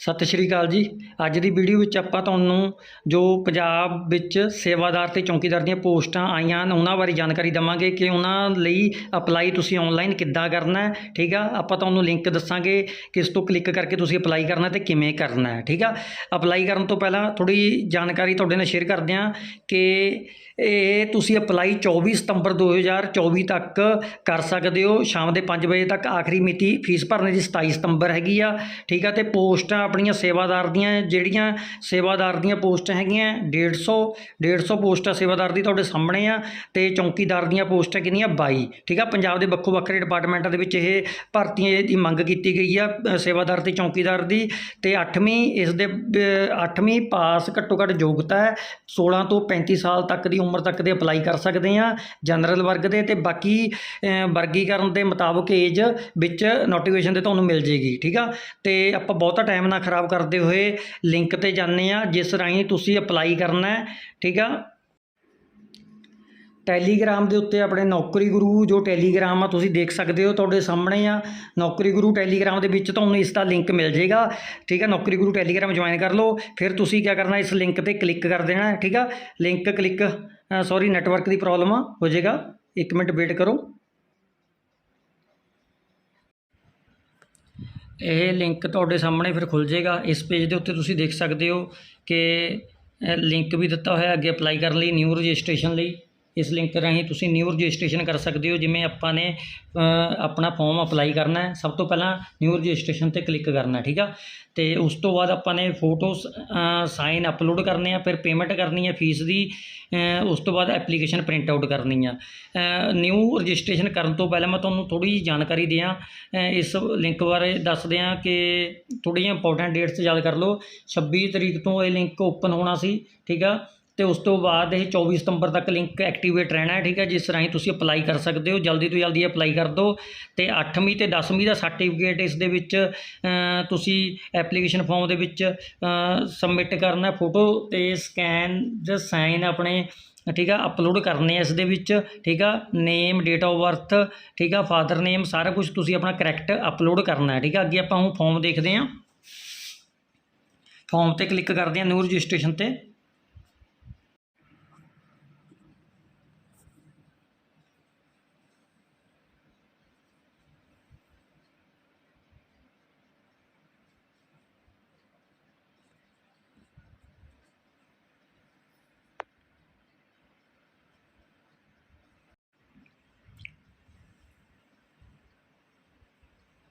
ਸਤਿ ਸ਼੍ਰੀ ਅਕਾਲ ਜੀ। ਅੱਜ ਦੀ ਵੀਡੀਓ ਵਿੱਚ ਆਪਾਂ ਤੁਹਾਨੂੰ ਜੋ ਪੰਜਾਬ ਵਿੱਚ ਸੇਵਾਦਾਰ ਤੇ ਚੌਕੀਦਾਰ ਦੀਆਂ ਪੋਸਟਾਂ ਆਈਆਂ ਹਨ, ਉਹਨਾਂ ਬਾਰੇ ਜਾਣਕਾਰੀ ਦਵਾਂਗੇ ਕਿ ਉਹਨਾਂ ਲਈ ਅਪਲਾਈ ਤੁਸੀਂ ਆਨਲਾਈਨ ਕਿੱਦਾਂ ਕਰਨਾ ਹੈ, ਠੀਕ ਆ? ਆਪਾਂ ਤੁਹਾਨੂੰ ਲਿੰਕ ਦੱਸਾਂਗੇ ਕਿਸ ਤੋਂ ਕਲਿੱਕ ਕਰਕੇ ਤੁਸੀਂ ਅਪਲਾਈ ਕਰਨਾ ਤੇ ਕਿਵੇਂ ਕਰਨਾ ਹੈ, ਠੀਕ ਆ? ਅਪਲਾਈ ਕਰਨ ਤੋਂ ਪਹਿਲਾਂ ਥੋੜੀ ਜਾਣਕਾਰੀ ਤੁਹਾਡੇ ਨਾਲ ਸ਼ੇਅਰ ਕਰਦੇ ਹਾਂ ਕਿ ਇਹ ਤੁਸੀਂ ਅਪਲਾਈ 24 ਸਤੰਬਰ 2024 ਤੱਕ ਕਰ ਸਕਦੇ ਹੋ। ਸ਼ਾਮ ਦੇ 5 ਵਜੇ ਤੱਕ ਆਖਰੀ ਮਿਤੀ ਫੀਸ ਭਰਨੇ ਦੀ 27 ਸਤੰਬਰ ਹੈਗੀ ਆ। ਠੀਕ ਆ, ਤੇ ਪੋਸਟਾਂ ਆਪਣੀਆਂ ਸੇਵਾਦਾਰ ਦੀਆਂ, ਜਿਹੜੀਆਂ ਸੇਵਾਦਾਰ ਦੀਆਂ ਪੋਸਟਾਂ ਹੈਗੀਆਂ 150 150 ਪੋਸਟਾਂ ਸੇਵਾਦਾਰ ਦੀ ਤੁਹਾਡੇ ਸਾਹਮਣੇ ਆ, ਤੇ ਚੌਕੀਦਾਰ ਦੀਆਂ ਪੋਸਟਾਂ ਕਿੰਨੀਆਂ? 22 ਠੀਕ ਆ, ਪੰਜਾਬ ਦੇ ਵੱਖੋ ਵੱਖਰੇ ਡਿਪਾਰਟਮੈਂਟਾਂ ਦੇ ਵਿੱਚ ਇਹ ਭਰਤੀਆਂ ਦੀ ਮੰਗ ਕੀਤੀ ਗਈ ਆ ਸੇਵਾਦਾਰ ਤੇ ਚੌਕੀਦਾਰ ਦੀ। ਤੇ 8ਵੀਂ ਇਸ ਦੇ 8ਵੀਂ ਪਾਸ ਘੱਟੋ ਘੱਟ ਯੋਗਤਾ ਹੈ। 16 ਤੋਂ 35 ਸਾਲ ਤੱਕ ਦੀ ਉਮਰ ਤੱਕ ਦੇ ਅਪਲਾਈ ਕਰ ਸਕਦੇ ਆ ਜਨਰਲ ਵਰਗ ਦੇ ਤੇ ਬਾਕੀ ਵਰਗੀਕਰਨ ਦੇ ਮੁਤਾਬਕ ਏਜ ਵਿੱਚ ਨੋਟੀਫਿਕੇਸ਼ਨ ਤੇ ਤੁਹਾਨੂੰ ਮਿਲ ਜੇਗੀ, ਠੀਕ ਆ? ਤੇ ਆਪਾਂ ਬਹੁਤਾ ਟਾਈਮ ਨਾ ਖਰਾਬ ਕਰਦੇ ਹੋਏ ਲਿੰਕ ਤੇ ਜਾਂਦੇ ਆ ਜਿਸ ਰਾਹੀਂ ਤੁਸੀਂ ਅਪਲਾਈ ਕਰਨਾ ਠੀਕ ਆ? ਟੈਲੀਗ੍ਰਾਮ ਦੇ ਉੱਤੇ ਆਪਣੇ ਨੌਕਰੀ ਗੁਰੂ ਜੋ ਟੈਲੀਗ੍ਰਾਮ ਆ, ਤੁਸੀਂ ਦੇਖ ਸਕਦੇ ਹੋ ਤੁਹਾਡੇ ਸਾਹਮਣੇ ਆ। ਨੌਕਰੀ ਗੁਰੂ ਟੈਲੀਗ੍ਰਾਮ ਦੇ ਵਿੱਚ ਤੁਹਾਨੂੰ ਇਸ ਦਾ ਲਿੰਕ ਮਿਲ ਜਾਏਗਾ। ਠੀਕ ਆ, ਨੌਕਰੀ ਗੁਰੂ ਟੈਲੀਗ੍ਰਾਮ ਜੁਆਇਨ ਕਰ ਲਓ। ਫਿਰ ਤੁਸੀਂ ਕੀ ਕਰਨਾ, ਇਸ ਲਿੰਕ ਤੇ ਕਲਿੱਕ ਕਰ ਦੇਣਾ, ਠੀਕ ਆ? ਲਿੰਕ ਕਲਿੱਕ ਸੌਰੀ ਨੈਟਵਰਕ ਦੀ ਪ੍ਰੋਬਲਮ ਆ, ਹੋ ਜਾਏਗਾ। 1 ਮਿੰਟ ਵੇਟ ਕਰੋ। ਇਹ ਲਿੰਕ ਤੁਹਾਡੇ ਸਾਹਮਣੇ ਫਿਰ ਖੁੱਲ ਜਾਏਗਾ। ਇਸ ਪੇਜ ਦੇ ਉੱਤੇ ਤੁਸੀਂ ਦੇਖ ਸਕਦੇ ਹੋ ਕਿ ਲਿੰਕ ਵੀ ਦਿੱਤਾ ਹੋਇਆ, ਅੱਗੇ ਅਪਲਾਈ ਕਰਨ ਲਈ ਨਿਊ ਰਜਿਸਟ੍ਰੇਸ਼ਨ ਲਈ। ਇਸ ਲਿੰਕ ਰਾਹੀਂ ਤੁਸੀਂ ਨਿਊ ਰਜਿਸਟ੍ਰੇਸ਼ਨ ਕਰ ਸਕਦੇ ਹੋ, ਜਿਵੇਂ ਆਪਾਂ ਨੇ ਆਪਣਾ ਫਾਰਮ ਅਪਲਾਈ ਕਰਨਾ ਹੈ। ਸਭ ਤੋਂ ਪਹਿਲਾਂ ਨਿਊ ਰਜਿਸਟ੍ਰੇਸ਼ਨ ਤੇ ਕਲਿੱਕ ਕਰਨਾ ਠੀਕ ਆ? ਤੇ ਉਸ ਤੋਂ ਬਾਅਦ ਆਪਾਂ ਨੇ ਫੋਟੋਸ ਸਾਈਨ ਅਪਲੋਡ ਕਰਨੇ ਆ, ਫਿਰ ਪੇਮੈਂਟ ਕਰਨੀ ਹੈ ਫੀਸ ਦੀ ਉਸ ਤੋਂ ਬਾਅਦ ਐਪਲੀਕੇਸ਼ਨ ਪ੍ਰਿੰਟ ਆਊਟ ਕਰਨੀ ਆ। ਨਿਊ ਰਜਿਸਟ੍ਰੇਸ਼ਨ ਕਰਨ ਤੋਂ ਪਹਿਲਾਂ ਮੈਂ ਤੁਹਾਨੂੰ ਥੋੜੀ ਜਿਹੀ ਜਾਣਕਾਰੀ ਦਿਆਂ। ਇਸ ਲਿੰਕ ਬਾਰੇ ਦੱਸ ਦਿਆਂ ਕਿ ਥੋੜ੍ਹੀਆਂ ਇੰਪੋਰਟੈਂਟ ਡੇਟਸ ਯਾਦ ਕਰ ਲਓ। 26 ਤਰੀਕ ਤੋਂ ਇਹ ਲਿੰਕ ਓਪਨ ਹੋਣਾ ਸੀ, ਠੀਕ ਆ? ਤੇ ਉਸ ਤੋਂ ਬਾਅਦ ਇਹ 24 ਸਤੰਬਰ ਤੱਕ ਲਿੰਕ ਐਕਟੀਵੇਟ ਰਹਿਣਾ ਹੈ, ਠੀਕ ਹੈ? ਜਿਸ ਰਾਹੀਂ ਤੁਸੀਂ ਅਪਲਾਈ ਕਰ ਸਕਦੇ ਹੋ। ਜਲਦੀ ਤੋਂ ਜਲਦੀ ਅਪਲਾਈ ਕਰ ਦਿਓ ਤੇ 8ਵੀਂ ਤੇ 10ਵੀਂ ਦਾ ਸਰਟੀਫਿਕੇਟ ਇਸ ਦੇ ਵਿੱਚ ਤੁਸੀਂ ਐਪਲੀਕੇਸ਼ਨ ਫਾਰਮ ਦੇ ਵਿੱਚ ਸਬਮਿਟ ਕਰਨਾ ਫੋਟੋ ਤੇ ਸਕੈਨ ਜਾਂ ਸਾਈਨ ਆਪਣੇ, ਠੀਕ ਆ ਅਪਲੋਡ ਕਰਨੇ ਆ ਇਸ ਦੇ ਵਿੱਚ, ਠੀਕ ਆ? ਨੇਮ ਡੇਟ ਆਫ ਬਰਥ ਠੀਕ ਆ? ਫਾਦਰ ਨੇਮ ਸਾਰਾ ਕੁਝ ਤੁਸੀਂ ਆਪਣਾ ਕਰੈਕਟ ਅਪਲੋਡ ਕਰਨਾ ਹੈ, ਠੀਕ ਆ? ਅੱਗੇ ਆਪਾਂ ਹੁਣ ਫਾਰਮ ਦੇਖਦੇ ਹਾਂ। ਫਾਰਮ ਤੇ ਕਲਿੱਕ ਕਰਦੇ ਹਾਂ ਨਿਊ ਰਜਿਸਟ੍ਰੇਸ਼ਨ ਤੇ।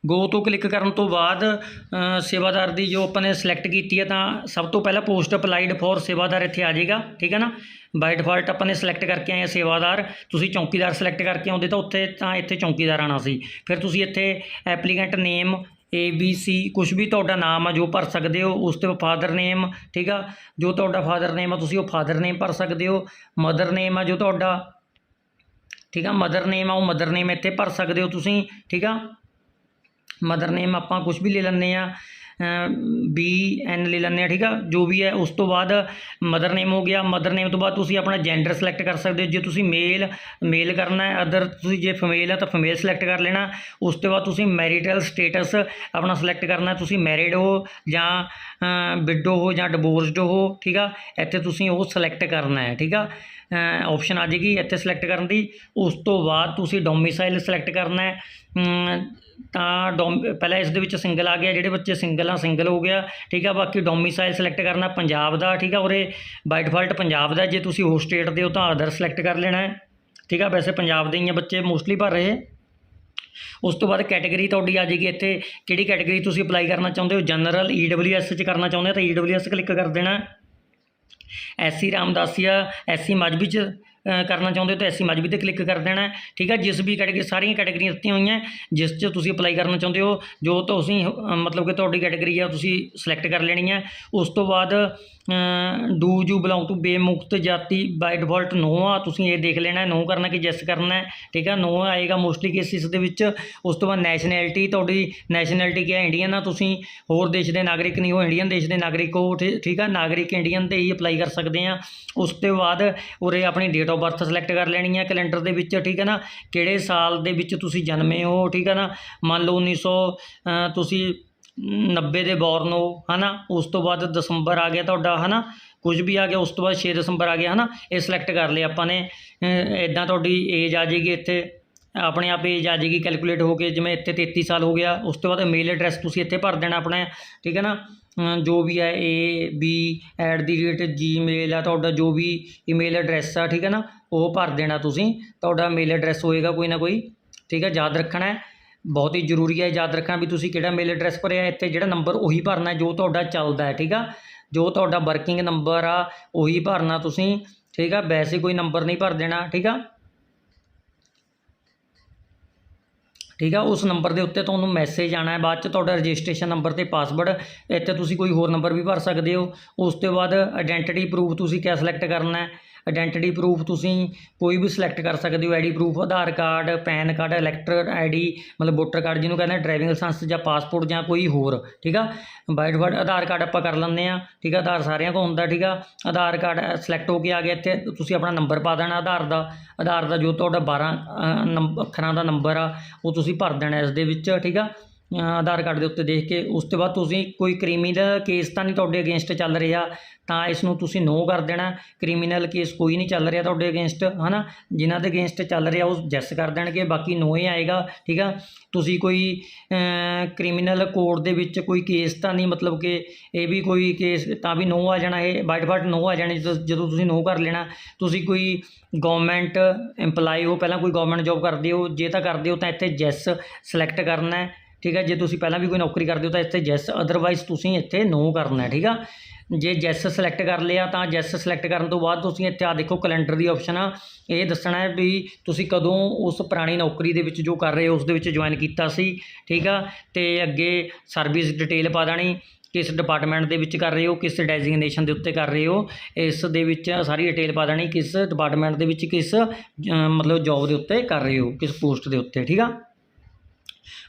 ਗੋ ਤੋਂ ਕਲਿੱਕ ਕਰਨ ਤੋਂ ਬਾਅਦ ਸੇਵਾਦਾਰ ਦੀ ਜੋ ਆਪਾਂ ਨੇ ਸਿਲੈਕਟ ਕੀਤੀ ਹੈ ਤਾਂ ਸਭ ਤੋਂ ਪਹਿਲਾਂ ਪੋਸਟ ਅਪਲਾਈਡ ਫॉर ਸੇਵਾਦਾਰ ਇੱਥੇ ਆ ਜਾਏਗਾ, ਠੀਕ ਹੈ ਨਾ? ਬਾਈ ਡਿਫਾਲਟ ਆਪਾਂ ਨੇ ਸਿਲੈਕਟ ਕਰਕੇ ਆਏ ਹਾਂ ਸੇਵਾਦਾਰ, ਤੁਸੀਂ ਚੌਕੀਦਾਰ ਸਿਲੈਕਟ ਕਰਕੇ ਆਉਂਦੇ ਤਾਂ ਉੱਥੇ ਤਾਂ ਇੱਥੇ ਚੌਕੀਦਾਰ ਆਣਾ ਸੀ। ਫਿਰ ਤੁਸੀਂ ਇੱਥੇ applicant name A B C ਕੁਝ ਵੀ ਤੁਹਾਡਾ ਨਾਮ ਆ ਜੋ ਭਰ ਸਕਦੇ ਹੋ, ਉਸ ਤੇ ਫਾਦਰ ਨੇਮ ਠੀਕ ਆ? ਜੋ ਤੁਹਾਡਾ ਫਾਦਰ ਨੇਮ ਆ ਤੁਸੀਂ ਉਹ ਫਾਦਰ ਨੇਮ ਭਰ ਸਕਦੇ ਹੋ ਮਦਰ ਨੇਮ ਆ ਜੋ ਤੁਹਾਡਾ, ਠੀਕ ਆ? ਮਦਰ ਨੇਮ ਆ, ਉਹ ਮਦਰ ਨੇਮ ਇੱਥੇ ਭਰ ਸਕਦੇ ਹੋ ਤੁਸੀਂ, ਠੀਕ ਆ? ਮਦਰ ਨੇਮ ਆਪਾਂ ਕੁਝ ਵੀ ਲੈ ਲੈਂਦੇ ਆ ਬੀ ਐਨ ਲੈ ਲੈਂਦੇ ਆ ਠੀਕ ਆ? ਜੋ ਵੀ ਹੈ, ਉਸ ਤੋਂ ਬਾਅਦ ਮਦਰ ਨੇਮ ਹੋ ਗਿਆ। ਮਦਰ ਨੇਮ ਤੋਂ ਬਾਅਦ ਤੁਸੀਂ ਆਪਣਾ ਜੈਂਡਰ ਸਿਲੈਕਟ ਕਰ ਸਕਦੇ ਹੋ। ਜੇ ਤੁਸੀਂ ਮੇਲ ਮੇਲ ਕਰਨਾ ਹੈ ਅਦਰ ਤੁਸੀਂ ਜੇ ਫੀਮੇਲ ਹੈ ਤਾਂ ਫੀਮੇਲ ਸਿਲੈਕਟ ਕਰ ਲੈਣਾ। ਉਸ ਤੋਂ ਬਾਅਦ ਤੁਸੀਂ ਮੈਰਿਟਲ ਸਟੇਟਸ ਆਪਣਾ ਸਿਲੈਕਟ ਕਰਨਾ ਤੁਸੀਂ ਮੈਰਿਡ ਹੋ ਜਾਂ ਵਿਡੋ ਹੋ ਜਾਂ ਡਿਵੋਰਸਡ ਹੋ, ਠੀਕ ਆ? ਇੱਥੇ ਤੁਸੀਂ ਉਹ ਸਿਲੈਕਟ ਕਰਨਾ ਹੈ, ਠੀਕ ਆ? ਆਪਸ਼ਨ ਆ ਜਾਏਗੀ ਇੱਥੇ ਸਿਲੈਕਟ ਕਰਨ ਦੀ। ਉਸ ਤੋਂ ਬਾਅਦ ਤੁਸੀਂ ਡੋਮਿਸਾਈਲ ਸਿਲੈਕਟ ਕਰਨਾ ਹੈ। ਤਾਂ ਡੋਮ, ਪਹਿਲਾਂ ਇਸ ਦੇ ਵਿੱਚ ਸਿੰਗਲ ਆ ਗਿਆ, ਜਿਹੜੇ ਬੱਚੇ ਸਿੰਗਲ ਆ ਸਿੰਗਲ ਹੋ ਗਿਆ, ਠੀਕ ਆ, ਬਾਕੀ ਡੋਮਿਸਾਈਲ ਸਿਲੈਕਟ ਕਰਨਾ ਪੰਜਾਬ ਦਾ, ਠੀਕ ਆ, ਉਰੇ ਬਾਈ ਡਿਫਾਲਟ ਪੰਜਾਬ ਦਾ, ਜੇ ਤੁਸੀਂ ਹੋਰ ਸਟੇਟ ਦੇ ਹੋ ਤਾਂ ਅਦਰ ਸਿਲੈਕਟ ਕਰ ਲੈਣਾ ਹੈ, ਠੀਕ ਆ, ਵੈਸੇ ਪੰਜਾਬ ਦੇ ਹੀ ਆ ਬੱਚੇ ਮੋਸਟਲੀ ਭਰ ਰਹੇ ਉਸ ਤੋਂ ਬਾਅਦ ਕੈਟਾਗਰੀ ਤੁਹਾਡੀ ਆ ਜਾਏਗੀ ਇੱਥੇ, ਕਿਹੜੀ ਕੈਟਾਗਰੀ ਤੁਸੀਂ ਅਪਲਾਈ ਕਰਨਾ ਚਾਹੁੰਦੇ ਹੋ? ਜਨਰਲ ਈਡਬਲਯੂਐਸ ਚ ਕਰਨਾ ਚਾਹੁੰਦੇ ਹੋ ਤਾਂ ਈਡਬਲਯੂਐਸ ਕਲਿੱਕ ਕਰ ਦੇਣਾ। ਐਸਸੀ ਰਾਮਦਾਸੀਆ ਐਸਸੀ ਮਜਬੀ ਚ ਕਰਨਾ ਚਾਹੁੰਦੇ ਹੋ ਤਾਂ ਐਸਸੀ ਮਜਬੀ ਤੇ ਕਲਿੱਕ ਕਰ ਦੇਣਾ ਠੀਕ ਹੈ? ਜਿਸ ਵੀ ਕੈਟਾਗਰੀ ਸਾਰੀਆਂ ਕੈਟਾਗਰੀਆਂ ਦਿੱਤੀਆਂ ਹੋਈਆਂ ਜਿਸ 'ਚ ਤੁਸੀਂ ਅਪਲਾਈ ਕਰਨਾ ਚਾਹੁੰਦੇ ਹੋ, ਜੋ ਤੁਸੀਂ ਮਤਲਬ ਕਿ ਤੁਹਾਡੀ ਕੈਟਾਗਰੀ ਆ, ਤੁਸੀਂ ਸਿਲੈਕਟ ਕਰ ਲੈਣੀ ਹੈ। ਉਸ ਤੋਂ ਬਾਅਦ ਡੂ ਯੂ ਬਿਲੋਂਗ ਟੂ ਬੇਮੁਕਤ ਜਾਤੀ ਬਾਈ ਡਿਫਾਲਟ ਨੋ ਆ, ਤੁਸੀਂ ਇਹ ਦੇਖ ਲੈਣਾ ਨੋ ਕਰਨਾ ਕਿ ਯੈਸ ਕਰਨਾ ਠੀਕ ਹੈ? ਨੋ ਆਏਗਾ ਮੋਸਟਲੀ ਕੇਸਿਸ ਦੇ ਵਿੱਚ। ਉਸ ਤੋਂ ਬਾਅਦ ਨੈਸ਼ਨੈਲਿਟੀ ਤੁਹਾਡੀ ਨੈਸ਼ਨੈਲਿਟੀ ਕੀ ਹੈ ਇੰਡੀਅਨ ਆ, ਤੁਸੀਂ ਹੋਰ ਦੇਸ਼ ਦੇ ਨਾਗਰਿਕ ਨਹੀਂ ਹੋ ਇੰਡੀਅਨ ਦੇਸ਼ ਦੇ ਨਾਗਰਿਕ ਹੋ, ਠੀ- ਠੀਕ ਆ? ਨਾਗਰਿਕ ਇੰਡੀਅਨ ਤੇ ਹੀ ਅਪਲਾਈ ਕਰ ਸਕਦੇ ਆ। ਉਸ ਤੋਂ ਬਾਅਦ ਉਰੇ ਆਪਣੀ ਡੇਟ ਆਫ ਬਰਥ ਸਿਲੈਕਟ ਕਰ ਲੈਣੀ ਹੈ ਕੈਲੰਡਰ ਦੇ ਵਿੱਚ ਠੀਕ ਹੈ ਨਾ? ਕਿਹੜੇ ਸਾਲ ਦੇ ਵਿੱਚ ਤੁਸੀਂ ਜਨਮੇ ਹੋ ਠੀਕ ਹੈ ਨਾ? ਮੰਨ ਲਓ 1900 ਅ, ਤੁਸੀਂ 90 ਦੇ ਬੋਰਨ ਹੋ ਹਨਾ? ਉਸ ਤੋਂ ਬਾਅਦ ਦਸੰਬਰ ਆ ਗਿਆ ਤੁਹਾਡਾ ਹਨਾ? ਕੁਝ ਵੀ ਆ ਗਿਆ ਉਸ ਤੋਂ ਬਾਅਦ 6 ਦਸੰਬਰ ਆ ਗਿਆ ਹਨਾ? ਇਹ ਸਿਲੈਕਟ ਕਰ ਲਿਆ ਆਪਾਂ ਨੇ। ਇਦਾਂ ਤੁਹਾਡੀ ਏਜ ਆ ਜਾਏਗੀ ਇੱਥੇ। ਆਪਣੇ ਆਪ ਏਜ ਆ ਜਾਏਗੀ ਕੈਲਕੂਲੇਟ ਹੋ ਕੇ, ਜਿਵੇਂ ਇੱਥੇ 33 ਸਾਲ ਹੋ ਗਿਆ, ਉਸ ਤੋਂ ਬਾਅਦ ਮੇਲ ਐਡਰੈਸ ਤੁਸੀਂ ਇੱਥੇ ਭਰ ਦੇਣਾ ਆਪਣਾ, ਠੀਕ ਹੈ ਨਾ? ਜੋ ਵੀ ਹੈ A B at the rate Gmail ਆ, ਤੁਹਾਡਾ ਜੋ ਵੀ ਈਮੇਲ ਐਡਰੈਸ ਆ, ਠੀਕ ਹੈ ਨਾ? ਉਹ ਭਰ ਦੇਣਾ ਤੁਸੀਂ, ਤੁਹਾਡਾ ਮੇਲ ਐਡਰੈਸ ਹੋਏਗਾ ਕੋਈ ਨਾ ਕੋਈ, ਠੀਕ ਹੈ? ਯਾਦ ਰੱਖਣਾ ਬਹੁਤ ਹੀ ਜ਼ਰੂਰੀ ਹੈ ਯਾਦ ਰੱਖਣਾ ਵੀ ਤੁਸੀਂ ਕਿਹੜਾ ਮੇਲ ਐਡਰੈਸ ਭਰਿਆ, ਇੱਥੇ ਜਿਹੜਾ ਨੰਬਰ ਉਹੀ ਭਰਨਾ, ਜੋ ਤੁਹਾਡਾ ਚੱਲਦਾ ਹੈ, ਠੀਕ ਆ? ਜੋ ਤੁਹਾਡਾ ਵਰਕਿੰਗ ਨੰਬਰ ਆ, ਉਹੀ ਭਰਨਾ ਤੁਸੀਂ, ਠੀਕ ਆ? ਵੈਸੇ ਕੋਈ ਨੰਬਰ ਨਹੀਂ ਭਰ ਦੇਣਾ, ਠੀਕ ਆ? ਠੀਕ ਆ, ਉਸ ਨੰਬਰ ਦੇ ਉੱਤੇ ਤੁਹਾਨੂੰ ਮੈਸੇਜ ਆਣਾ ਹੈ, ਬਾਅਦ ਚ ਤੁਹਾਡਾ ਰਜਿਸਟ੍ਰੇਸ਼ਨ ਨੰਬਰ ਤੇ ਪਾਸਵਰਡ ਇੱਥੇ ਤੁਸੀਂ ਕੋਈ ਹੋਰ ਨੰਬਰ ਵੀ ਭਰ ਸਕਦੇ ਹੋ। ਉਸ ਤੋਂ ਬਾਅਦ ਆਇਡੈਂਟੀਟੀ ਪ੍ਰੂਫ ਤੁਸੀਂ ਕਿਆ ਸਿਲੈਕਟ ਕਰਨਾ ਹੈ? ਆਇਡੈਂਟੀਟੀ ਪ੍ਰੂਫ ਤੁਸੀਂ ਕੋਈ ਵੀ ਸਿਲੈਕਟ ਕਰ ਸਕਦੇ ਹੋ ID proof Aadhaar card PAN card elector ID ਮਤਲਬ ਵੋਟਰ ਕਾਰਡ ਜਿਹਨੂੰ ਕਹਿੰਦੇ ਡਰਾਈਵਿੰਗ ਲਾਇਸੈਂਸ ਜਾਂ ਪਾਸਪੋਰਟ ਜਾਂ ਕੋਈ ਹੋਰ, ਠੀਕ ਆ? ਬਾਈ ਡਿਫਾਲਟ ਆਧਾਰ ਕਾਰਡ ਆਪਾਂ ਕਰ ਲੈਂਦੇ ਆ, ਠੀਕ ਆ? ਆਧਾਰ ਸਾਰਿਆਂ ਕੋਲ ਹੁੰਦਾ, ਠੀਕ ਆ? ਆਧਾਰ ਕਾਰਡ ਸਿਲੈਕਟ ਹੋ ਕੇ ਆ ਗਿਆ ਇੱਥੇ, ਤੁਸੀਂ ਆਪਣਾ ਨੰਬਰ ਪਾ ਦੇਣਾ ਆਧਾਰ ਦਾ ਆਧਾਰ ਦਾ ਜੋ ਤੁਹਾਡਾ 12 ਨੰਬ, ਅੱਖਰਾਂ ਦਾ ਨੰਬਰ ਆ, ਉਹ ਤੁਸੀਂ ਭਰ ਦੇਣਾ ਇਸ ਦੇ ਵਿੱਚ, ਠੀਕ ਆ? ਆਧਾਰ ਕਾਰਡ ਦੇ ਉੱਤੇ ਦੇਖ ਕੇ, ਉਸ ਤੋਂ ਬਾਅਦ ਤੁਸੀਂ ਕੋਈ ਕ੍ਰਿਮੀਨਲ ਕੇਸ ਤਾਂ ਨਹੀਂ ਤੁਹਾਡੇ ਅਗੇਂਸਟ ਚੱਲ ਰਿਹਾ, ਤਾਂ ਇਸ ਨੂੰ ਤੁਸੀਂ ਨੋ ਕਰ ਦੇਣਾ। ਕ੍ਰਿਮੀਨਲ ਕੇਸ ਕੋਈ ਨਹੀਂ ਚੱਲ ਰਿਹਾ ਤੁਹਾਡੇ ਅਗੇਂਸਟ, ਹਨਾ? ਜਿਨ੍ਹਾਂ ਦੇ ਅਗੇਂਸਟ ਚੱਲ ਰਿਹਾ, ਉਹ ਜੈਸ ਕਰ ਦੇਣਗੇ, ਬਾਕੀ ਨੋ ਹੀ ਆਏਗਾ, ਠੀਕ ਆ? ਤੁਸੀਂ ਕੋਈ ਕ੍ਰਿਮੀਨਲ ਕੋਰਟ ਦੇ ਵਿੱਚ ਕੋਈ ਕੇਸ ਤਾਂ ਨਹੀਂ, ਮਤਲਬ ਕਿ ਇਹ ਵੀ ਕੋਈ ਕੇਸ, ਤਾਂ ਵੀ ਨੋ ਆ ਜਾਣਾ ਇਹ ਬਾਈਟ ਬਾਈਟ ਨੋ ਆ ਜਾਣੀ, ਜਦੋਂ ਜਦੋਂ ਤੁਸੀਂ ਨੋ ਕਰ ਲੈਣਾ। ਤੁਸੀਂ ਕੋਈ ਗਵਰਨਮੈਂਟ EMPLOYE ਹੋ, ਪਹਿਲਾਂ ਕੋਈ ਗਵਰਨਮੈਂਟ ਜੌਬ ਕਰਦੇ ਹੋ, ਜੇ ਤਾਂ ਕਰਦੇ ਹੋ, ਤਾਂ ਇੱਥੇ ਜੈਸ ਸਿਲੈਕਟ ਕਰਨਾ ਹੈ। ਠੀਕ ਹੈ? ਜੇ ਤੁਸੀਂ ਪਹਿਲਾਂ ਵੀ ਕੋਈ ਨੌਕਰੀ ਕਰਦੇ ਹੋ ਤਾਂ ਇੱਥੇ ਜੈਸ ਅਦਰਵਾਈਜ਼ ਤੁਸੀਂ ਇੱਥੇ ਨੋ ਕਰਨਾ ਹੈ, ਠੀਕ ਆ? ਜੇ ਜੈਸ ਸਿਲੈਕਟ ਕਰ ਲਿਆ ਤਾਂ ਜੈਸ ਸਿਲੈਕਟ ਕਰਨ ਤੋਂ ਬਾਅਦ ਤੁਸੀਂ ਇੱਥੇ ਆ ਦੇਖੋ ਕੈਲੰਡਰ ਦੀ ਆਪਸ਼ਨ ਆ। ਇਹ ਦੱਸਣਾ ਹੈ ਵੀ ਤੁਸੀਂ ਕਦੋਂ ਉਸ ਪੁਰਾਣੀ ਨੌਕਰੀ ਦੇ ਵਿੱਚ ਜੋ ਕਰ ਰਹੇ ਹੋ, ਉਸ ਦੇ ਵਿੱਚ ਜੁਆਇਨ ਕੀਤਾ ਸੀ, ਠੀਕ ਆ? ਤੇ ਅੱਗੇ ਸਰਵਿਸ ਡਿਟੇਲ ਪਾ ਦੇਣੀ, ਕਿਸ ਡਿਪਾਰਟਮੈਂਟ ਦੇ ਵਿੱਚ ਕਰ ਰਹੇ ਹੋ, ਕਿਸ ਡੈਜ਼ਿਗਨੇਸ਼ਨ ਦੇ ਉੱਤੇ ਕਰ ਰਹੇ ਹੋ, ਇਸ ਦੇ ਵਿੱਚ ਸਾਰੀ ਡਿਟੇਲ ਪਾ ਦੇਣੀ, ਕਿਸ ਡਿਪਾਰਟਮੈਂਟ ਦੇ ਵਿੱਚ ਕਿਸ ਮਤਲਬ ਜੌਬ ਦੇ ਉੱਤੇ ਕਰ ਰਹੇ ਹੋ, ਕਿਸ ਪੋਸਟ ਦੇ ਉੱਤੇ, ਠੀਕ ਆ?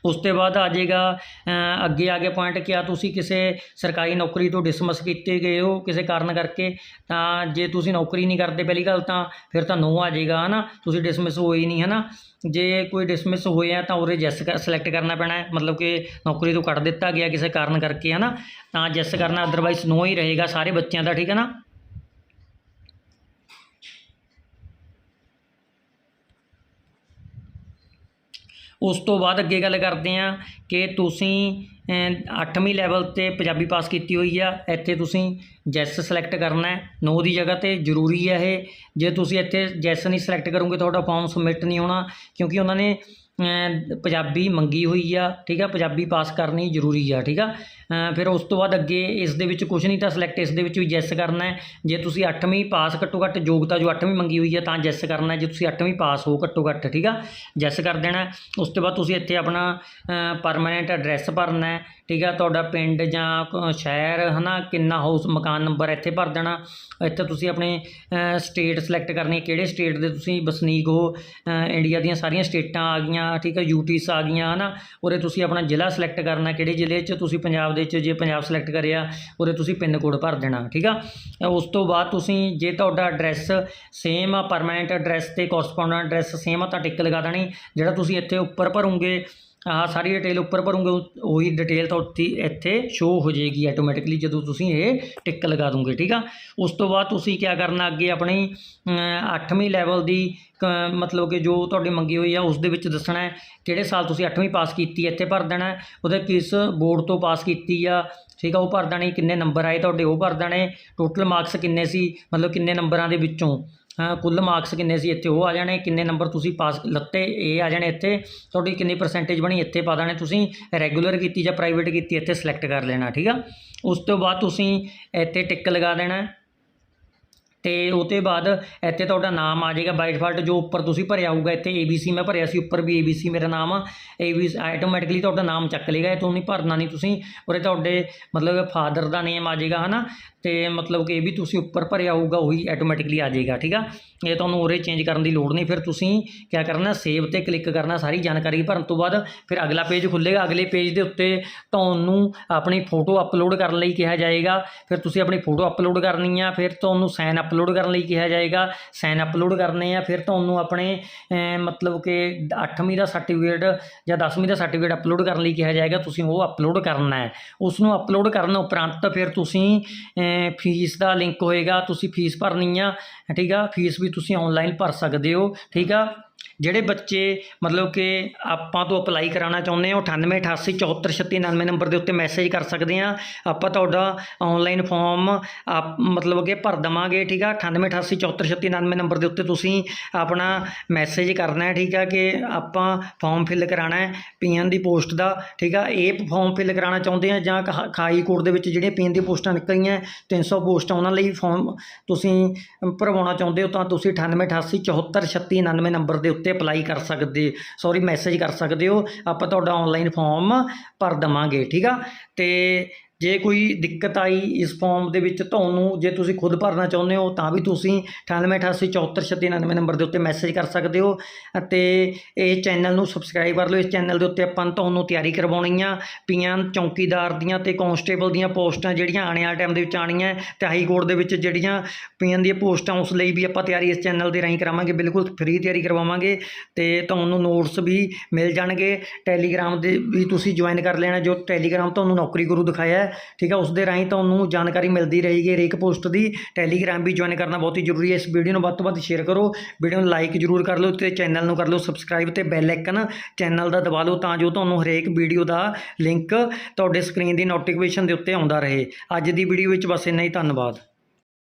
ਉਸ ਤੋਂ ਬਾਅਦ ਆ ਜਾਏਗਾ ਅੱਗੇ ਆ ਗਿਆ ਪੁਆਇੰਟ ਕਿ ਆ ਤੁਸੀਂ ਕਿਸੇ ਸਰਕਾਰੀ ਨੌਕਰੀ ਤੋਂ ਡਿਸਮਿਸ ਕੀਤੇ ਗਏ ਹੋ ਕਿਸੇ ਕਾਰਨ ਕਰਕੇ, ਤਾਂ ਜੇ ਤੁਸੀਂ ਨੌਕਰੀ ਨਹੀਂ ਕਰਦੇ ਪਹਿਲੀ ਗੱਲ ਤਾਂ ਫਿਰ ਤਾਂ ਨੋ ਆ ਜਾਏਗਾ, ਹਨਾ? ਤੁਸੀਂ ਡਿਸਮਿਸ ਹੋਏ ਨਹੀਂ, ਹਨਾ? ਜੇ ਕੋਈ ਡਿਸਮਿਸ ਹੋਏ ਆ ਤਾਂ ਉਰੇ ਜੈਸ ਸਿਲੈਕਟ ਕਰਨਾ ਪੈਣਾ ਹੈ, ਮਤਲਬ ਕਿ ਨੌਕਰੀ ਤੋਂ ਕੱਢ ਦਿੱਤਾ ਗਿਆ ਕਿਸੇ ਕਾਰਨ ਕਰਕੇ, ਹਨਾ? ਤਾਂ ਜੈਸ ਕਰਨਾ ਅਦਰਵਾਈਜ਼ ਨੋ ਹੀ ਰਹੇਗਾ ਸਾਰੇ ਬੱਚਿਆਂ ਦਾ, ਠੀਕ ਹੈ ਨਾ? ਉਸ ਤੋਂ ਬਾਅਦ ਅੱਗੇ ਗੱਲ ਕਰਦੇ ਹਾਂ ਕਿ ਤੁਸੀਂ ਅੱਠਵੀਂ ਲੈਵਲ ਤੇ ਪੰਜਾਬੀ ਪਾਸ ਕੀਤੀ ਹੋਈ ਆ, ਇੱਥੇ ਤੁਸੀਂ ਜੈਸ ਸਿਲੈਕਟ ਕਰਨਾ ਹੈ, ਨੋ ਦੀ ਜਗ੍ਹਾ ਤੇ ਜ਼ਰੂਰੀ ਹੈ ਇਹ। ਜੇ ਤੁਸੀਂ ਇੱਥੇ ਜੈਸ ਨਹੀਂ ਸਿਲੈਕਟ ਕਰੋਗੇ, ਤੁਹਾਡਾ ਫਾਰਮ ਸਬਮਿਟ ਨਹੀਂ ਹੋਣਾ, ਕਿਉਂਕਿ ਉਹਨਾਂ ਨੇ ਪੰਜਾਬੀ ਮੰਗੀ ਹੋਈ ਆ, ਠੀਕ ਆ? ਪੰਜਾਬੀ ਪਾਸ ਕਰਨੀ ਜ਼ਰੂਰੀ ਆ, ਠੀਕ ਆ? ਫਿਰ ਉਸ ਤੋਂ ਬਾਅਦ ਅੱਗੇ ਇਸ ਦੇ ਵਿੱਚ ਕੁਝ ਨਹੀਂ ਤਾਂ ਸਿਲੈਕਟ ਇਸ ਦੇ ਵਿੱਚ ਵੀ ਜੈਸ ਕਰਨਾ ਹੈ। ਜੇ ਤੁਸੀਂ 8ਵੀਂ ਪਾਸ ਘੱਟੋ ਘੱਟ ਯੋਗਤਾ ਜੋ 8ਵੀਂ ਮੰਗੀ ਹੋਈ ਆ ਤਾਂ ਜੈਸ ਕਰਨਾ ਜੇ ਤੁਸੀਂ 8ਵੀਂ ਪਾਸ ਹੋ ਘੱਟੋ ਘੱਟ, ਠੀਕ ਆ? ਜੈਸ ਕਰ ਦੇਣਾ ਉਸ ਤੋਂ ਬਾਅਦ ਤੁਸੀਂ ਇੱਥੇ ਆਪਣਾ ਪਰਮਾਨੈਂਟ ਐਡਰੈਸ ਭਰਨਾ ਠੀਕ ਆ, ਤੁਹਾਡਾ ਪਿੰਡ ਜਾਂ ਸ਼ਹਿਰ ਹੈ ਨਾ ਕਿੰਨਾ ਹਾਊਸ ਮਕਾਨ ਨੰਬਰ ਇੱਥੇ ਭਰ ਦੇਣਾ। ਇੱਥੇ ਤੁਸੀਂ ਆਪਣੇ ਸਟੇਟ ਸਿਲੈਕਟ ਕਰਨੀ ਹੈ, ਕਿਹੜੇ ਸਟੇਟ ਦੇ ਤੁਸੀਂ ਵਸਨੀਕ ਹੋ। ਇੰਡੀਆ ਦੀਆਂ ਸਾਰੀਆਂ ਸਟੇਟਾਂ ਆ ਗਈਆਂ, ਠੀਕ ਹੈ ਯੂਟੀਸ ਆ ਗਈਆਂ ਹੈ ਨਾ ਉਰੇ ਤੁਸੀਂ ਆਪਣਾ ਜ਼ਿਲ੍ਹਾ ਸਿਲੈਕਟ ਕਰਨਾ, ਕਿਹੜੇ ਜ਼ਿਲ੍ਹੇ 'ਚ ਤੁਸੀਂ ਪੰਜਾਬ ਦੇ 'ਚ ਜੇ ਪੰਜਾਬ ਸਿਲੈਕਟ ਕਰਿਆ, ਉਰੇ ਤੁਸੀਂ ਪਿੰਨ ਕੋਡ ਭਰ ਦੇਣਾ, ਠੀਕ ਆ। ਉਸ ਤੋਂ ਬਾਅਦ ਤੁਸੀਂ, ਜੇ ਤੁਹਾਡਾ ਐਡਰੈਸ ਸੇਮ ਆ ਪਰਮਾਨੈਂਟ ਐਡਰੈਸ ਤੇ ਕੋਰਸਪੋਂਡੈਂਟ ਐਡਰੈਸ ਸੇਮ ਆ, ਤਾਂ ਟਿਕ ਲਗਾ ਦੇਣੀ। ਜਿਹੜਾ ਤੁਸੀਂ ਇੱਥੇ ਉੱਪਰ ਭਰੋਗੇ ਆਹ ਸਾਰੀ ਡਿਟੇਲ ਉੱਪਰ ਭਰੋਂਗੇ, ਉਹ- ਉਹੀ ਡਿਟੇਲ ਤੁਹਾਡੀ ਇੱਥੇ ਸ਼ੋ ਹੋ ਜਾਏਗੀ ਆਟੋਮੈਟਿਕਲੀ ਜਦੋਂ ਤੁਸੀਂ ਇਹ ਟਿਕ ਲਗਾ ਦੋਗੇ, ਠੀਕ ਆ? ਉਸ ਤੋਂ ਬਾਅਦ ਤੁਸੀਂ ਕੀ ਕਰਨਾ ਅੱਗੇ ਆਪਣੀ 8ਵੀਂ ਲੈਵਲ ਦੀ, ਕ- ਮਤਲਬ ਕਿ ਜੋ ਤੁਹਾਡੀ ਮੰਗੀ ਹੋਈ ਆ, ਉਸ ਦੇ ਵਿੱਚ ਦੱਸਣਾ ਹੈ ਕਿਹੜੇ ਸਾਲ ਤੁਸੀਂ 8ਵੀਂ ਪਾਸ ਕੀਤੀ, ਇੱਥੇ ਭਰ ਦੇਣਾ ਉਹਦੇ ਕਿਸ ਬੋਰਡ ਤੋਂ ਪਾਸ ਕੀਤੀ ਆ, ਠੀਕ ਆ? ਉਹ ਭਰ ਦੇਣੀ, ਕਿੰਨੇ ਨੰਬਰ ਆਏ ਤੁਹਾਡੇ, ਉਹ ਭਰ ਦੇਣੇ। ਟੋਟਲ ਮਾਰਕਸ ਕਿੰਨੇ ਸੀ? ਮਤਲਬ ਕਿੰਨੇ ਨੰਬਰਾਂ ਦੇ ਵਿੱਚੋਂ? ਕੁੱਲ ਮਾਰਕਸ ਕਿੰਨੇ ਸੀ ਇੱਥੇ? ਉਹ ਆ ਜਾਣੇ, ਕਿੰਨੇ ਨੰਬਰ ਤੁਸੀਂ ਪਾਸ ਲੱਤੇ? ਇਹ ਆ ਜਾਣੇ ਇੱਥੇ। ਤੁਹਾਡੀ ਕਿੰਨੀ ਪਰਸੈਂਟੇਜ ਬਣੀ? ਇੱਥੇ ਪਾ ਦੇਣੇ ਤੁਸੀਂ। ਰੈਗੂਲਰ ਕੀਤੀ ਜਾਂ ਪ੍ਰਾਈਵੇਟ ਕੀਤੀ, ਇੱਥੇ ਸਿਲੈਕਟ ਕਰ ਲੈਣਾ, ਠੀਕ ਆ? ਉਸ ਤੋਂ ਬਾਅਦ ਤੁਸੀਂ ਇੱਥੇ ਟਿਕ ਲਗਾ ਦੇਣਾ। ਤੇ ਉਹ ਤੋਂ ਬਾਅਦ ਇੱਥੇ ਤੁਹਾਡਾ ਨਾਮ ਆ ਜਾਏਗਾ ਬਾਈ ਡਿਫਾਲਟ ਜੋ ਉੱਪਰ ਤੁਸੀਂ ਭਰਿਆ ਹੋਊਗਾ, ਇੱਥੇ ABC ਮੈਂ ਭਰਿਆ ਸੀ, ਉੱਪਰ ਵੀ ABC ਮੇਰਾ ਨਾਮ ਆ। ABC ਆਟੋਮੈਟਿਕਲੀ ਤੁਹਾਡਾ ਨਾਮ ਚੱਕ ਲੇਗਾ ਇਹ ਤੋਂ ਨਹੀਂ ਭਰਨਾ ਨਹੀਂ ਤੁਸੀਂ, ਉਰੇ ਤੁਹਾਡੇ ਮਤਲਬ ਫਾਦਰ ਦਾ ਨੇਮ ਆ ਜਾਏਗਾ, ਹਨਾ? ਤੇ ਮਤਲਬ ਕਿ ਇਹ ਵੀ ਤੁਸੀਂ ਉੱਪਰ ਭਰਿਆ ਹੋਊਗਾ, ਉਹੀ ਆਟੋਮੈਟਿਕਲੀ ਆ ਜਾਏਗਾ, ਠੀਕ ਆ? ਇਹ ਤੁਹਾਨੂੰ ਉਰੇ ਚੇਂਜ ਕਰਨ ਦੀ ਲੋੜ ਨਹੀਂ, ਫਿਰ ਤੁਸੀਂ ਕੀ ਕਰਨਾ ਸੇਵ ਤੇ ਕਲਿੱਕ ਕਰਨਾ, ਸਾਰੀ ਜਾਣਕਾਰੀ ਭਰਨ ਤੋਂ ਬਾਅਦ ਫਿਰ ਅਗਲਾ ਪੇਜ ਖੁੱਲੇਗਾ, ਅਗਲੇ ਪੇਜ ਦੇ ਉੱਤੇ ਤੁਹਾਨੂੰ ਆਪਣੀ ਫੋਟੋ ਅਪਲੋਡ ਕਰਨ ਲਈ ਕਿਹਾ ਜਾਏਗਾ, ਫਿਰ ਤੁਸੀਂ ਆਪਣੀ ਫੋਟੋ ਅਪਲੋਡ ਕਰਨੀ ਆ, ਫਿਰ ਤੁਹਾਨੂੰ ਸਾਈਨ ਅਪ ਅਪਲੋਡ ਕਰਨ ਲਈ ਕਿਹਾ ਜਾਏਗਾ ਸਾਈਨ ਅਪਲੋਡ ਕਰਨੇ ਆ, ਫਿਰ ਤੁਹਾਨੂੰ ਆਪਣੇ ਮਤਲਬ ਕਿ 8ਵੀਂ ਦਾ ਸਰਟੀਫਿਕੇਟ ਜਾਂ 10ਵੀਂ ਦਾ ਸਰਟੀਫਿਕੇਟ ਅਪਲੋਡ ਕਰਨ ਲਈ ਕਿਹਾ ਜਾਏਗਾ, ਤੁਸੀਂ ਉਹ ਅਪਲੋਡ ਕਰਨਾ ਹੈ। ਉਸ ਨੂੰ ਅਪਲੋਡ ਕਰਨ ਉਪਰੰਤ ਫਿਰ ਤੁਸੀਂ ਫੀਸ ਦਾ ਲਿੰਕ ਹੋਏਗਾ, ਤੁਸੀਂ ਫੀਸ ਭਰਨੀ ਆ, ਠੀਕ ਆ? ਫੀਸ ਵੀ ਤੁਸੀਂ ਆਨਲਾਈਨ ਭਰ ਸਕਦੇ ਹੋ, ਠੀਕ ਆ? ਜਿਹੜੇ ਬੱਚੇ ਮਤਲਬ ਕਿ ਆਪਾਂ ਤੋਂ ਅਪਲਾਈ ਕਰਾਉਣਾ ਚਾਹੁੰਦੇ ਹੋ 9888743699 ਨੰਬਰ ਦੇ ਉੱਤੇ ਮੈਸੇਜ ਕਰ ਸਕਦੇ ਆ। ਆਪਾਂ ਤੁਹਾਡਾ ਆਨਲਾਈਨ ਫਾਰਮ ਆਪ ਮਤਲਬ ਕਿ ਭਰ ਦਵਾਂਗੇ, ਠੀਕ ਆ? 9888743699 ਨੰਬਰ ਦੇ ਉੱਤੇ ਤੁਸੀਂ ਆਪਣਾ ਮੈਸੇਜ ਕਰਨਾ ਹੈ, ਠੀਕ ਆ ਕਿ ਆਪਾਂ ਫਾਰਮ ਫਿਲ ਕਰਾਉਣਾ ਹੈ ਪੀਐਨ ਦੀ ਪੋਸਟ ਦਾ, ਠੀਕ ਆ? ਇਹ ਫਾਰਮ ਫਿਲ ਕਰਾਉਣਾ ਚਾਹੁੰਦੇ ਆ ਜਾਂ ਖ- ਹਾਈ ਕੋਰਟ ਦੇ ਵਿੱਚ ਜਿਹੜੇ ਪੀਐਨ ਦੀ ਪੋਸਟਾਂ ਨਿਕਲੀਆਂ 300 ਪੋਸਟਾਂ ਉਹਨਾਂ ਲਈ ਫਾਰਮ ਤੁਸੀਂ ਭਰਵਾਉਣਾ ਚਾਹੁੰਦੇ ਹੋ ਤਾਂ ਤੁਸੀਂ 9888743699 ਨੰਬਰ ਦੇ ਉੱਤੇ ਅਪਲਾਈ ਕਰ ਸਕਦੇ ਸੌਰੀ ਮੈਸੇਜ ਕਰ ਸਕਦੇ ਹੋ। ਆਪਾਂ ਤੁਹਾਡਾ ਆਨਲਾਈਨ ਫਾਰਮ ਭਰ ਦੇਵਾਂਗੇ, ਠੀਕ ਆ? ਤੇ ਜੇ ਕੋਈ ਦਿੱਕਤ ਆਈ ਇਸ ਫਾਰਮ ਦੇ ਵਿੱਚ ਤੁਹਾਨੂੰ ਜੇ ਤੁਸੀਂ ਖੁਦ ਭਰਨਾ ਚਾਹੁੰਦੇ ਹੋ, ਤਾਂ ਵੀ ਤੁਸੀਂ 9888743699 ਨੰਬਰ ਦੇ ਉੱਤੇ ਮੈਸੇਜ ਕਰ ਸਕਦੇ ਹੋ ਅਤੇ ਇਹ ਚੈਨਲ ਨੂੰ ਸਬਸਕ੍ਰਾਈਬ ਕਰ ਲਓ। ਇਸ ਚੈਨਲ ਦੇ ਉੱਤੇ ਆਪਾਂ ਤੁਹਾਨੂੰ ਤਿਆਰੀ ਕਰਵਾਉਣੀ ਆ ਪੀਆਂ ਚੌਕੀਦਾਰ ਦੀਆਂ ਤੇ ਕਾਂਸਟੇਬਲ ਦੀਆਂ ਪੋਸਟਾਂ ਜਿਹੜੀਆਂ ਆਉਣ ਵਾਲੇ ਟਾਈਮ ਦੇ ਵਿੱਚ ਆਉਣੀਆਂ ਤੇ ਹਾਈ ਕੋਰਟ ਦੇ ਵਿੱਚ ਜਿਹੜੀਆਂ ਪੀਆਂ ਦੀਆਂ ਪੋਸਟਾਂ, ਉਸ ਲਈ ਵੀ ਆਪਾਂ ਤਿਆਰੀ ਇਸ ਚੈਨਲ ਦੇ ਰਾਹੀਂ ਕਰਾਵਾਂਗੇ। ਬਿਲਕੁਲ ਫ੍ਰੀ ਤਿਆਰੀ ਕਰਵਾਵਾਂਗੇ ਤੇ ਤੁਹਾਨੂੰ ਨੋਟਸ ਵੀ ਮਿਲ ਜਾਣਗੇ। ਟੈਲੀਗ੍ਰਾਮ ਦੇ ਵੀ ਤੁਸੀਂ ਜੁਆਇਨ ਕਰ ਲੈਣਾ, ਜੋ ਟੈਲੀਗ੍ਰਾਮ ਤੁਹਾਨੂੰ ਨੌਕਰੀ ਗੁਰੂ ਦਿਖਾਇਆ। ਠੀਕ ਹੈ ਉਸ ਦੇ ਰਾਹੀਂ ਤੁਹਾਨੂੰ ਜਾਣਕਾਰੀ ਮਿਲਦੀ ਰਹੇਗੀ ਹਰੇਕ ਪੋਸਟ ਦੀ। ਟੈਲੀਗ੍ਰਾਮ ਵੀ ਜੁਆਇਨ ਕਰਨਾ ਬਹੁਤ ਹੀ ਜ਼ਰੂਰੀ ਹੈ। ਇਸ ਵੀਡੀਓ ਨੂੰ ਵੱਧ ਤੋਂ ਵੱਧ ਸ਼ੇਅਰ ਕਰੋ। ਵੀਡੀਓ ਨੂੰ ਲਾਈਕ ਜ਼ਰੂਰ ਕਰ ਲਓ ਤੇ ਚੈਨਲ ਨੂੰ ਕਰ ਲਓ ਸਬਸਕ੍ਰਾਈਬ ਤੇ ਬੈਲ ਆਈਕਨ ਚੈਨਲ ਦਾ ਦਬਾ ਲਓ ਤਾਂ ਜੋ ਤੁਹਾਨੂੰ ਹਰੇਕ ਵੀਡੀਓ ਦਾ ਲਿੰਕ ਤੁਹਾਡੇ ਸਕਰੀਨ ਦੀ ਨੋਟੀਫਿਕੇਸ਼ਨ ਦੇ ਉੱਤੇ ਆਉਂਦਾ ਰਹੇ। ਅੱਜ ਦੀ ਵੀਡੀਓ ਵਿੱਚ ਬਸ ਇੰਨਾ ਹੀ, ਧੰਨਵਾਦ।